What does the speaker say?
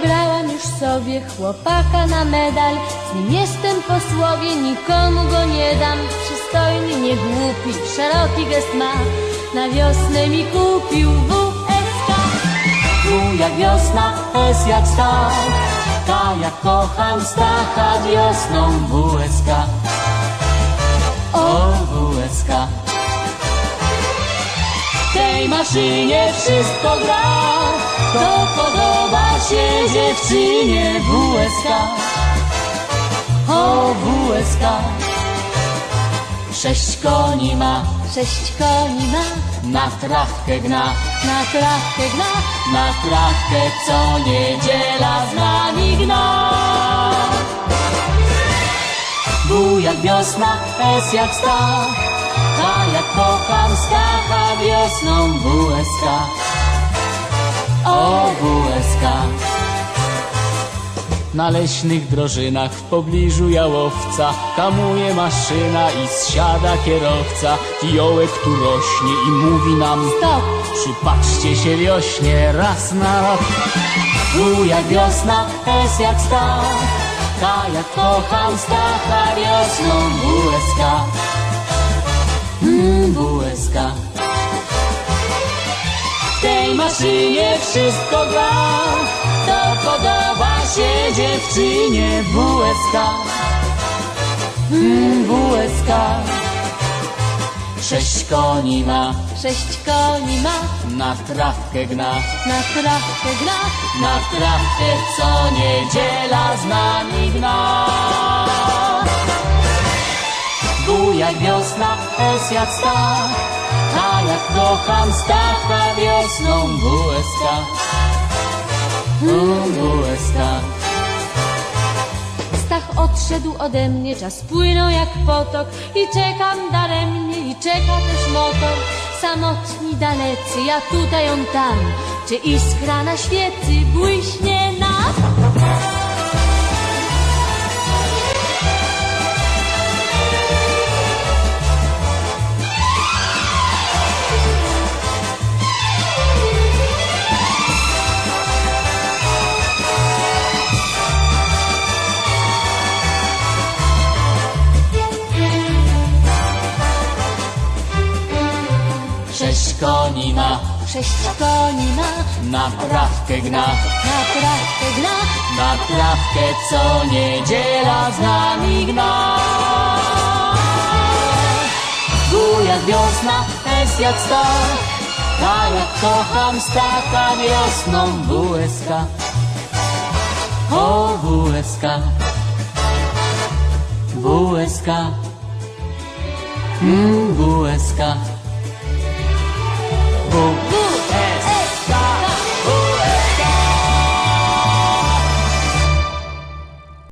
wybrałam już sobie chłopaka na medal. Z nim jestem posłowie, nikomu go nie dam. Przystojny, nie głupi, szeroki gest ma. Na wiosnę mi kupił WSK. Tu jak wiosna, S jak stach Ta jak kocham Stacha wiosną WSK O WSK W tej maszynie wszystko gra To podoba się dziewczynie WSK O WSK Sześć koni ma, Sześć koni ma, na trawkę gna na trawkę gna. na trawkę co niedziela z nami gna. W jak wiosna, S jak stach, a jak kocham Stacha wiosną WSK. O WSK. Na leśnych drożynach w pobliżu jałowca Hamuje maszyna i zsiada kierowca Fiołek tu rośnie i mówi nam Stop! Przypatrzcie się wiośnie raz na rok U jak wiosna, S jak stach K jak kocham Stacha wiosną WSK mm, WSK Maszynie wszystko gra To podoba się dziewczynie WSK mm, WSK Sześć koni ma. Sześć koni ma, na trawkę gna, na trawkę gna. na trawkę co niedziela z nami gna. Jak wiosna, stach, a jak kocham Stacha wiosną WSK. WSK. Stach odszedł ode mnie, czas płynął jak potok i czekam daremnie i czeka też motor. Samotni dalecy, ja tutaj, on tam, czy iskra na świecy błyśnie koni ma, Sześć koni ma, na trawkę gna, na trawkę gna. na trawkę co niedziela z nami gna. Tu jak wiosna, S jak stach, a jak kocham Stacha wiosną WSK. O WSK, WSK, mm, WSK, Oh.